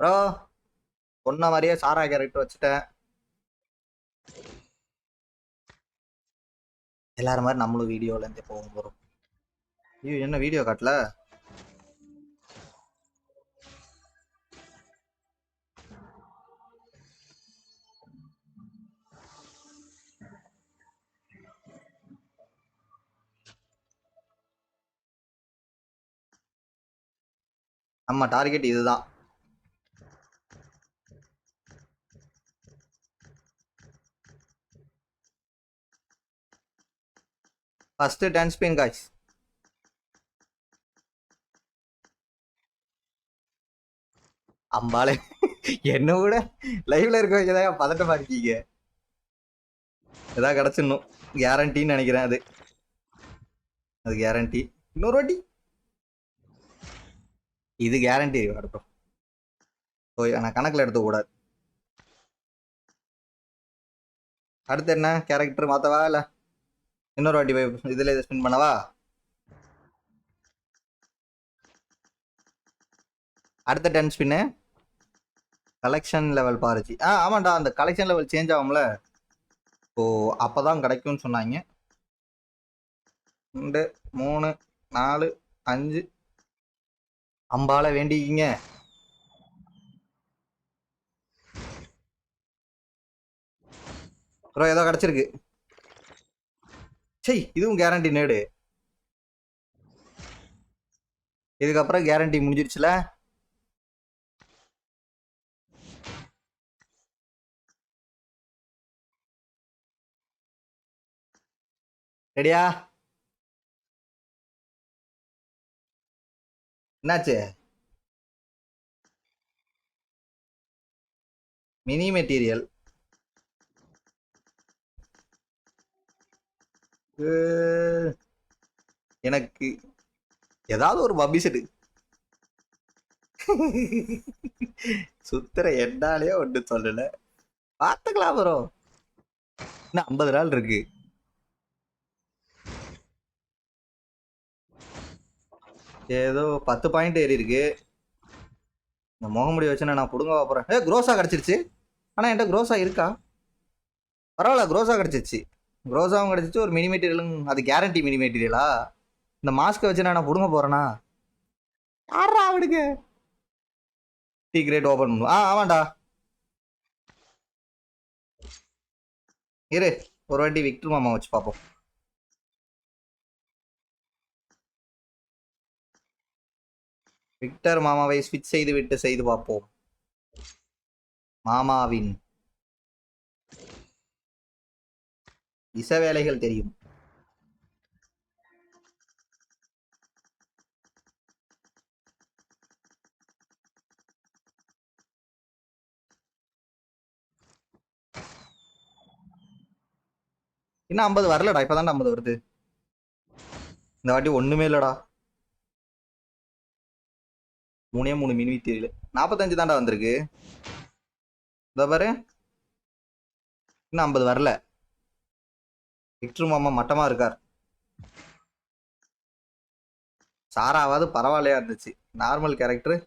Bro சொன்ன மாதிரியே சாரா character வச்சுட்டேன். எல்லாரும் மாதிரி நம்மளும் வீடியோல இருந்தே போகும் போறோம் ஐயோ என்ன வீடியோ காட்டல? நம்ம டார்கெட் இதுதான். ஃபர்ஸ்ட் டென் ஸ்பின் காய்ஸ் அம்பாலே என்ன கூட லைவ்ல இருக்க வைக்கதான் பதட்டமா இருக்கீங்க? ஏதாவது கிடச்சிடணும். கேரண்டின்னு நினைக்கிறேன் அது. அது கேரண்டி இன்னொரு வாட்டி. இது கேரண்டி அடுத்தோம். ஓ நான் கணக்கில் எடுத்துக்கூடாது அடுத்து என்ன? கேரக்டர் மாற்றவா இல்லை? இன்னொரு வாட்டி போய் இதில் இதை ஸ்பின் பண்ணவா? அடுத்த டென் ஸ்பின்னு கலெக்ஷன் லெவல் பாருச்சு. ஆ ஆமாண்டா அந்த கலெக்ஷன் லெவல் சேஞ்ச் ஆகும்ல. ஸோ அப்போ தான் கிடைக்கும்னு சொன்னாங்க. ரெண்டு மூணு நாலு அஞ்சு. அம்பால வேண்டிக்கிங்க. ஏதோ கிடச்சிருக்கு. சை இதுவும் கேரண்டி நேடு. இதுக்கப்புறம் கேரண்டி முடிஞ்சிருச்சுல? ரெடியா? என்னாச்சு? Mini material. எனக்கு ஏதாவது ஒரு பபிசடு சுத்திர என்னாலே ஒன்று சொல்லல. பார்த்துக்கலாம் ப்ரோ இன்னும் ஐம்பது நாள் இருக்கு. ஏதோ பத்து பாயிண்ட் ஏறி இருக்கு. இந்த முகமுடி வச்சு நான் புடுங்க போறேன். ஏ குரோஸா கிடச்சிருச்சு. ஆனால் என்கிட்ட குரோஸா இருக்கா? பரவாயில்ல குரோஸா கிடச்சிருச்சு. குரோஸாவும் கிடச்சிச்சு ஒரு மினி மெட்டீரியலும் அது கேரண்டி மினி மெட்டீரியலா இந்த மாஸ்க்கை வச்சு நான் பிடுங்க போறேனா? யாரா அவனுக்கு? டீ கிரேட் ஓப்பன் பண்ணுவோம் ஆ ஆமாண்டா. இரு ஒரு வாட்டி விக்டர் மாமா வச்சு பார்ப்போம் விக்டர் மாமாவை ஸ்விட்ச் செய்து விட்டு செய்து பார்ப்போம். மாமாவின் இச வேலைகள் தெரியும். இன்னும் ஐம்பது வரலடா இப்பதான் ஐம்பது வருது. இந்த வாட்டி ஒண்ணுமே இல்லடா. மூணே மூணு மினி தெரியல நாற்பத்தஞ்சு தாண்டா வந்திருக்கு. இந்த பாரு. இன்னும் ஐம்பது வரல. விக்ட்ரு மாமா மட்டமா இருக்கார். சாராவது பரவாயில்லையா இருந்துச்சு. நார்மல் கேரக்டர்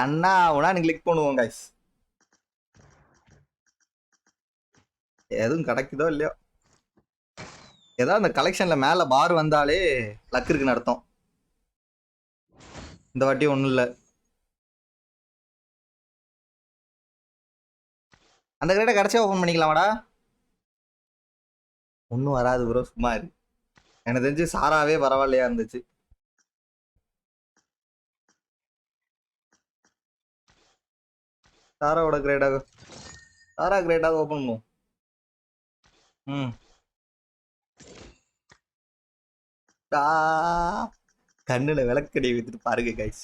அண்ணா உனா கிளிக் பண்ணுவோம் guys. எதுவும் கிடைக்குதோ இல்லையோ? ஏதோ அந்த கலெக்ஷன்ல மேல பார் வந்தாலே லக் இருக்குன்னு நடத்தும் இந்த வாட்டி ஒன்றும் இல்லை. அந்த கிரேட்டை கடைசியா ஓப்பன் பண்ணிக்கலாமாடா? ஒன்றும் வராது ப்ரோ சும்மா இரு. எனக்கு தெரிஞ்சு சாராவே பரவாயில்லையா இருந்துச்சு. சாராவோட கிரேடாக சாரா கிரேடாக ஓப்பன் பண்ணுவோம். கண்ணுல விளக்கடி வித்துட்டு பாருங்க கைஸ்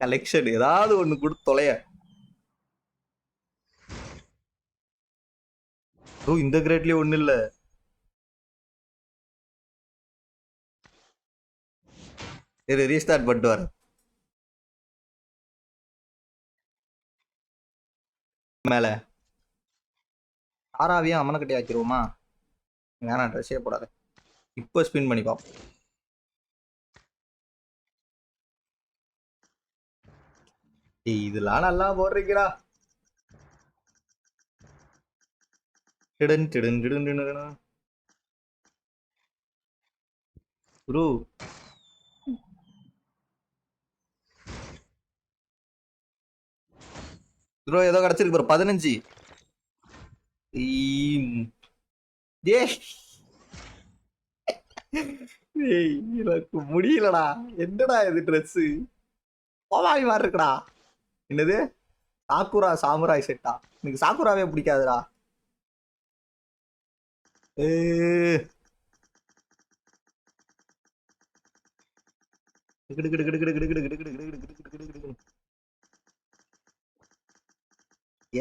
கலெக்ஷன் ஏதாவது ஒண்ணு கொடுத்து தொலைய. இந்த கிரேட்லயே ஒண்ணு இல்ல இரு ரீஸ்டார்ட் பண்ணிட்டு வரேன். மேல. ஆறாவையும் அம்மனை ஆக்கிடுவோமா வேணாம் ட்ரெஸ்ஸே போடாத. இப்போ ஸ்பின் பண்ணி பார்ப்போம் இதெல்லாம் நல்லா போடுறீங்கடா. டிடன் டிடன் டிடன் டிடன். குரு. ப்ரோ ஏதோ கிடைச்சிருக்கு ப்ரோ பதினஞ்சு ஏ ஏய் எனக்கு முடியலடா என்னடா இது ட்ரெஸ் கோவாலி மாதிரி இருக்குடா என்னது சாக்குரா சாமுராய் செட்டா எனக்கு சாக்குராவே பிடிக்காதுடா ஏடு கிடு கிடு கிடு கிடு கிடு கிடு கிடு கிடு கிடு கிடு கிடு கிடு கிடு கிடு.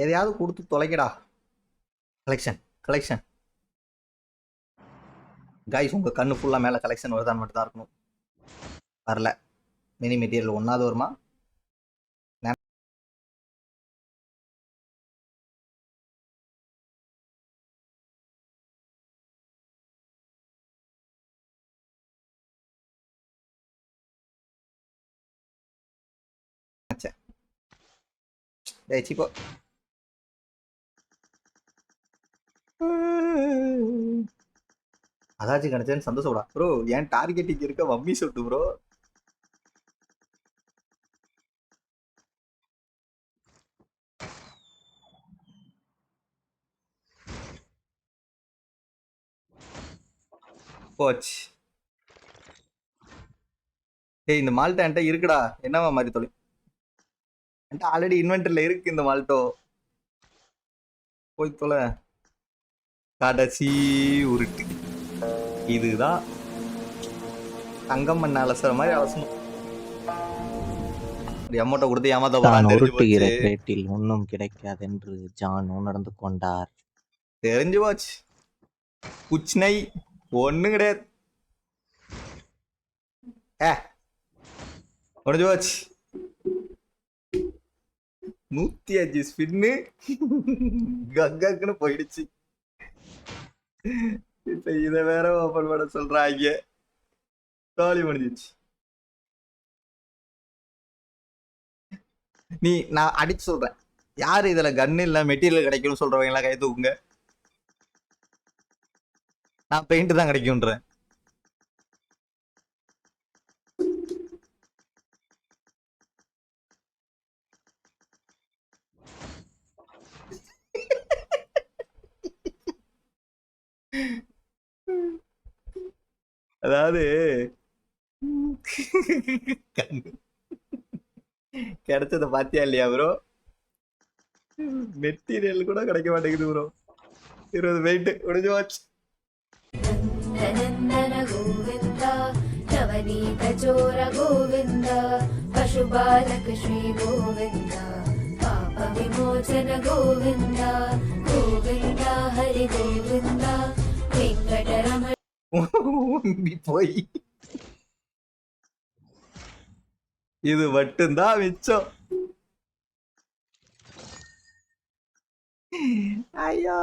எதையாவது கொடுத்து தொலைக்கடா. கலெக்ஷன் கலெக்ஷன் கைஸ் உங்க கண்ணு ஃபுல்லா மேல கலெக்ஷன் வருதான்னு மட்டும் தான் இருக்கணும். வரல. மினி மெட்டீரியல் ஒன்னாவது வருமா? டேய் சிப்போ. அதாச்சும் கிடைச்சேன்னு சந்தோஷப்படா ப்ரோ ஏன் டார்கெட்டிங் இருக்க மம்மி சொட்டு ப்ரோ போச்சு. ஏய் இந்த மால்ட்டா என்கிட்ட இருக்குடா. என்னவா மாதிரி தொழில்? என்கிட்ட ஆல்ரெடி இன்வென்டர்ல இருக்கு இந்த மால்ட்டோ. போய் தொலை. கடைசி உருட்டு. இதுதான் தங்கம் மண்ண அலசுற மாதிரி அலசணும். எம்மோட்ட கொடுத்து ஏமாத்த தான் போறான் தெரிஞ்சு உருட்டுகிற போச்சு. கிரேட்டில் ஒன்றும் கிடைக்காதென்று ஜானு நடந்து கொண்டார். தெரிஞ்சு போச்சு. குச்சினை ஒண்ணும் கிடையாது. ஏ முடிஞ்சு போச்சு. நூத்தி அஞ்சு ஸ்பின்னு கங்கக்குன்னு போயிடுச்சு. இப்ப இத வேற ஓபன் பண்ண சொல்றாங்க. தோழி முடிஞ்சிச்சு நீ நான் அடிச்சு சொல்றேன். யாரு இதுல கன் இல்ல மெட்டீரியல் கிடைக்கும்னு சொல்றவங்க எல்லாம் கை தூக்குங்க. நான் பெயிண்ட் தான் கிடைக்கும்ன்றேன். அதாவது கிடைச்சத பாத்தியா இல்லையா ப்ரோ மெட்டீரியல் கூட கிடைக்க மாட்டேங்குது ப்ரோ இருபது வெயிட் முடிஞ்சு வாட்ச் நவநீத சோர கோவிந்த பசுபாலக ஸ்ரீ கோவிந்த பாப விமோச்சன கோவிந்த போய். இது மட்டும்தான் மிச்சம். ஐயா.